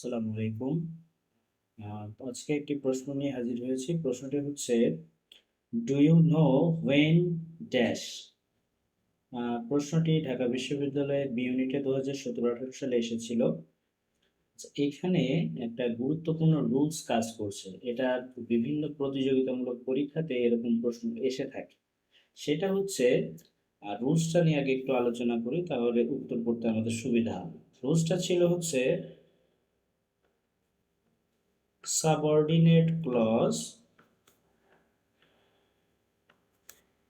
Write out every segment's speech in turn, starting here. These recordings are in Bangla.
আসসালামু আলাইকুম। আজকে একটি প্রশ্ন নিয়ে হাজির হয়েছি। প্রশ্নটি হচ্ছে do you know when dash প্রশ্নটি ঢাকা বিশ্ববিদ্যালয়ের বি ইউনিটে দু হাজার সতেরো আঠারো সালে এসেছিল। আচ্ছা, এখানে একটা গুরুত্বপূর্ণ রুলস কাজ করছে। এটা বিভিন্ন প্রতিযোগিতামূলক পরীক্ষাতে এরকম প্রশ্ন এসে থাকে। সেটা হচ্ছে রুলসটা নিয়ে আগে একটু আলোচনা করি তাহলে উত্তর করতে আমাদের সুবিধা হবে। রুলসটা ছিল হচ্ছে সাবঅর্ডিনেট ক্লজ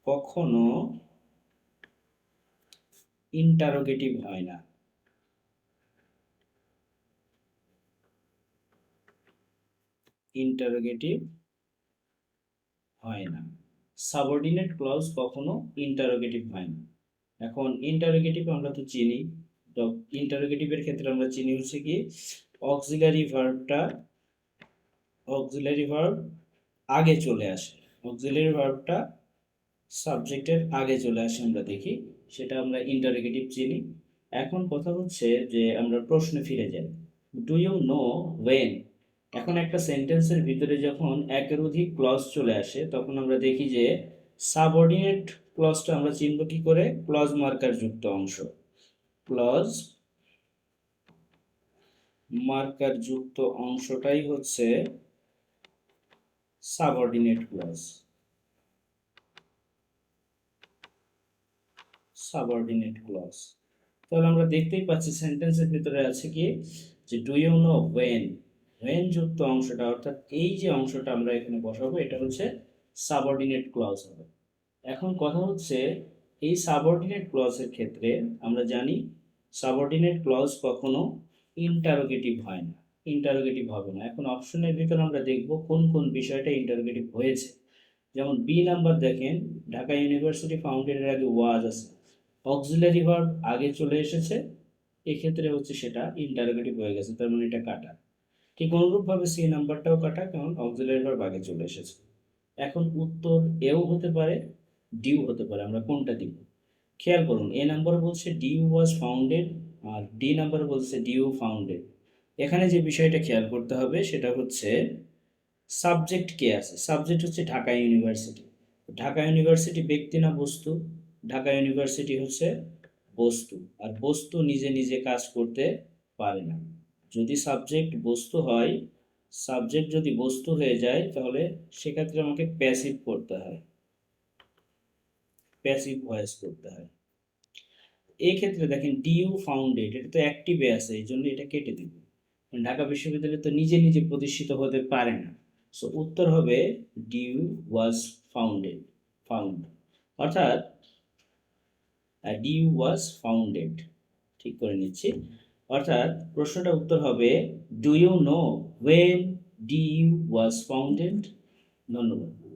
কখনো ইন্টারোগেটিভ হয় না। ইন্টারোগেটিভ হয় না। সাবঅর্ডিনেট ক্লজ কখনো ইন্টারোগেটিভ হয় না। এখন ইন্টারোগেটিভ আমরা তো চিনি। ইন্টারোগেটিভের ক্ষেত্রে আমরা চিনি হচ্ছে কি অক্সিলারি ভার্বটা অক্সিলারি ভার্ব আগে চলে আসে। অক্সিলারি ভার্বটা সাবজেক্টের আগে চলে আসে আমরা দেখি, সেটা আমরা ইন্টারোগেটিভ চিনি। এখন কথা হচ্ছে যে আমরা প্রশ্নে ফিরে যাই। ডু ইউ নো ওয়েন এখন একটা সেন্টেন্সের ভিতরে যখন একের অধিক ক্লজ চলে আসে, তখন আমরা দেখি যে সাবঅর্ডিনেট ক্লজটা আমরা চিনব কি করে? ক্লজ মার্কার যুক্ত অংশ। ক্লজ মার্কার যুক্ত অংশটাই হচ্ছে সাবঅর্ডিনেট ক্লজ সাবঅর্ডিনেট ক্লজ তাহলে আমরা দেখতেই পাচ্ছি সেন্টেন্সের ভিতরে আছে কি, যে do you know when when যুক্ত অংশটা, অর্থাৎ এই যে অংশটা আমরা এখানে বসাবো, এটা হচ্ছে সাবঅর্ডিনেট ক্লজ হবে। এখন কথা হচ্ছে, এই সাবঅর্ডিনেট ক্লজের ক্ষেত্রে আমরা জানি সাবঅর্ডিনেট ক্লজ কখনো ইন্টারোগেটিভ হয় না। ইন্টারোগেটিভ হবে না। এখন অপশনের ভিতরে আমরা দেখব কোন কোন বিষয়টা ইন্টারোগেটিভ হয়েছে। যেমন বি নাম্বার দেখেন, ঢাকা ইউনিভার্সিটি ফাউন্ডেনের আগে ওয়াজ আছে। অক্সিলারি ভার্ব আগে চলে এসেছে, এক্ষেত্রে হচ্ছে সেটা ইন্টারোগেটিভ হয়ে গেছে, তার মানে এটা কাটা। ঠিক অনুরূপভাবে সি নাম্বারটাও কাটা, কারণ অক্সিলারি ভার্ব আগে চলে এসেছে। এখন উত্তর এও হতে পারে ডিউ হতে পারে, আমরা কোনটা দিব? খেয়াল করুন এ নাম্বার বলছে ডিউ ওয়াজ ফাউন্ডেড আর ডি নাম্বার বলছে ডিউ ফাউন্ডেড এখানে যে বিষয়টা খেয়াল করতে হবে সেটা হচ্ছে সাবজেক্ট কে আছে। সাবজেক্ট হচ্ছে ঢাকা ইউনিভার্সিটি ঢাকা ইউনিভার্সিটি ব্যক্তি না বস্তু? ঢাকা ইউনিভার্সিটি হচ্ছে বস্তু। আর বস্তু নিজে নিজে কাজ করতে পারে না। যদি সাবজেক্ট বস্তু হয় সাবজেক্ট যদি বস্তু হয়ে যায়, তাহলে সেক্ষেত্রে আমাকে প্যাসিভ করতে হয়। প্যাসিভ ভয়েস করতে হয়। এই ক্ষেত্রে দেখেন ডিউ ফাউন্ডেড এটা তো অ্যাক্টিভে আছে, এই জন্য এটা কেটে দিব। ঢাকা বিশ্ববিদ্যালয় তো নিজে নিজে প্রতিষ্ঠিত হতে পারে না। সো উত্তর হবে ডিউ ওয়াজ ফাউন্ডেড, ফাউন্ড। অর্থাৎ ডিউ ওয়াজ ফাউন্ডেড, ঠিক করে নিচ্ছি। অর্থাৎ প্রশ্নটা উত্তর হবে do you know when D U was founded? ধন্যবাদ।